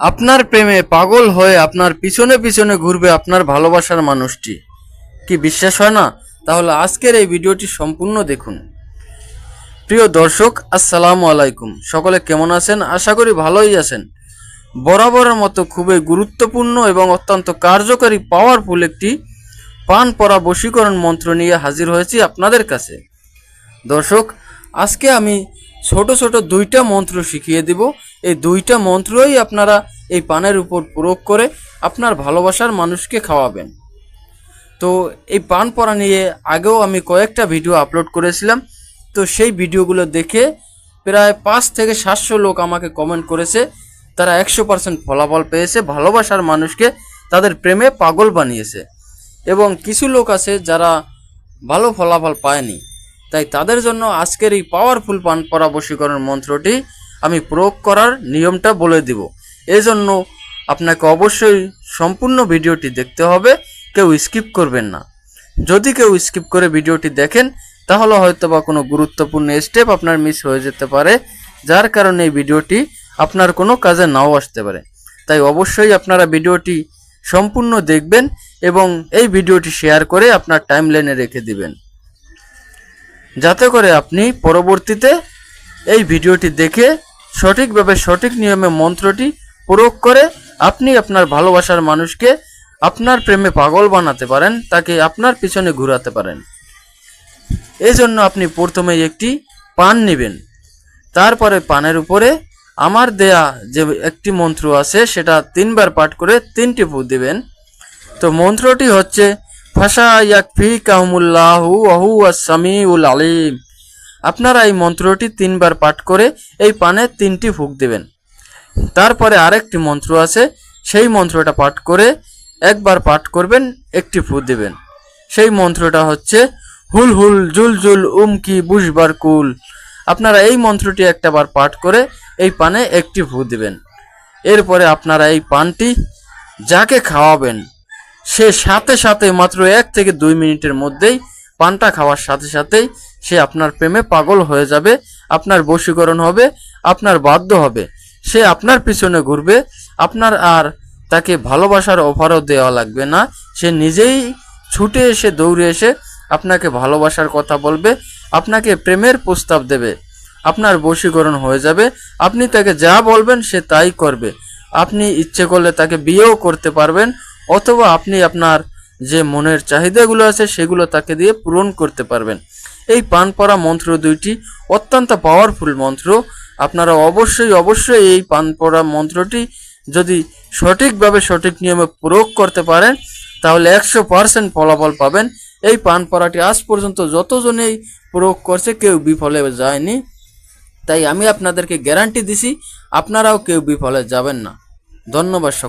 আপনার প্রেমে পাগল হয়ে আপনার পিছনে পিছনে ঘুরবে আপনার ভালোবাসার মানুষটি। কি বিশ্বাস হয় না? তাহলে আজকের এই ভিডিওটি সম্পূর্ণ দেখুন। প্রিয় দর্শক, আসসালামু আলাইকুম। সকলে কেমন আছেন? আশা করি ভালোই আছেন। বরাবরের মতো খুবই গুরুত্বপূর্ণ এবং অত্যন্ত কার্যকারী পাওয়ারফুল একটি পান পরা বশীকরণ মন্ত্র নিয়ে হাজির হয়েছি আপনাদের কাছে। দর্শক, আজকে আমি ছোট ছোট দুইটা মন্ত্র শিখিয়ে দিব। এই দুইটা মন্ত্রই আপনারা এই পানের উপর প্রয়োগ করে আপনার ভালোবাসার মানুষকে খাওয়াবেন। তো এই পান পরা নিয়ে আগেও আমি কয়েকটা ভিডিও আপলোড করেছিলাম। তো সেই ভিডিওগুলো দেখে প্রায় পাঁচ থেকে সাতশো লোক আমাকে কমেন্ট করেছে। তারা একশো পার্সেন্ট ফলাফল পেয়েছে, ভালোবাসার মানুষকে তাদের প্রেমে পাগল বানিয়েছে। এবং কিছু লোক আছে যারা ভালো ফলাফল পায়নি। তাই তাদের জন্য আজকের এই পাওয়ারফুল পান পরা বশীকরণ মন্ত্রটি আমি প্রয়োগ করার নিয়মটা বলে দিব। এজন্য আপনাকে অবশ্যই সম্পূর্ণ ভিডিওটি দেখতে হবে, কেউ স্কিপ করবেন না। যদি কেউ স্কিপ করে ভিডিওটি দেখেন, তাহলে হয়তো বা কোনো গুরুত্বপূর্ণ স্টেপ আপনার মিস হয়ে যেতে পারে, যার কারণে এই ভিডিওটি আপনার কোনো কাজে নাও আসতে পারে। তাই অবশ্যই আপনারা ভিডিওটি সম্পূর্ণ দেখবেন এবং এই ভিডিওটি শেয়ার করে আপনার টাইম টাইমলাইনে রেখে দিবেন। যাতে করে আপনি পরবর্তীতে এই ভিডিওটি দেখে সঠিকভাবে সঠিক নিয়মে মন্ত্রটি প্রয়োগ করে আপনি আপনার ভালোবাসার মানুষকে আপনার প্রেমে পাগল বানাতে পারেন, তাকে আপনার পিছনে ঘোরাতে পারেন। এই জন্য আপনি প্রথমে একটি পান নেবেন। তারপরে পানের উপরে আমার দেয়া যে একটি মন্ত্র আছে, সেটা তিনবার পাঠ করে তিনটি ফু দিবেন। তো মন্ত্রটি হচ্ছে ফাঁসা ইয়াকফি কাহমুল্লাহু আহু আসামিউল আলিম। আপনারা এই মন্ত্রটি তিনবার পাঠ করে এই পানে তিনটি ফুক দেবেন। তারপরে আরেকটি মন্ত্র আছে, সেই মন্ত্রটা পাঠ করে একবার পাঠ করবেন, একটি ফু দেবেন। সেই মন্ত্রটা হচ্ছে, হুল হুল জুল জুল উমকি বুঝবার কুল। আপনারা এই মন্ত্রটি একটা বার পাঠ করে এই পানে একটি ফু দেবেন। এরপরে আপনারা এই পানটি যাকে খাওয়াবেন, সে সাথে সাথে মাত্র এক থেকে দুই মিনিটের মধ্যেই পানটা খাওয়ার সাথে সাথেই সে আপনার প্রেমে পাগল হয়ে যাবে, আপনার বশীকরণ হবে, আপনার বাধ্য হবে। সে আপনার পিছনে ঘুরবে, আপনার আর তাকে ভালোবাসার অফারও দেওয়া লাগবে না। সে নিজেই ছুটে এসে দৌড়ে এসে আপনাকে ভালোবাসার কথা বলবে, আপনাকে প্রেমের প্রস্তাব দেবে। আপনার বশীকরণ হয়ে যাবে, আপনি তাকে যা বলবেন সে তাই করবে। আপনি ইচ্ছে করলে তাকে বিয়েও করতে পারবেন, অথবা আপনি আপনার যে মনের চাহিদাগুলো আছে সেগুলো তাকে দিয়ে পূরণ করতে পারবেন। এই পান পরা মন্ত্র দুইটি অত্যন্ত পাওয়ারফুল মন্ত্র। আপনারা অবশ্যই অবশ্যই এই পান পরা মন্ত্রটি যদি সঠিকভাবে সঠিক নিয়মে প্রয়োগ করতে পারেন, তাহলে একশো পার্সেন্ট ফলাফল পাবেন। এই পান পরাটি আজ পর্যন্ত যতজনেই প্রয়োগ করছে, কেউ বিফলে যায়নি। তাই আমি আপনাদেরকে গ্যারান্টি দিছি, আপনারাও কেউ বিফলে যাবেন না। ধন্যবাদ সকল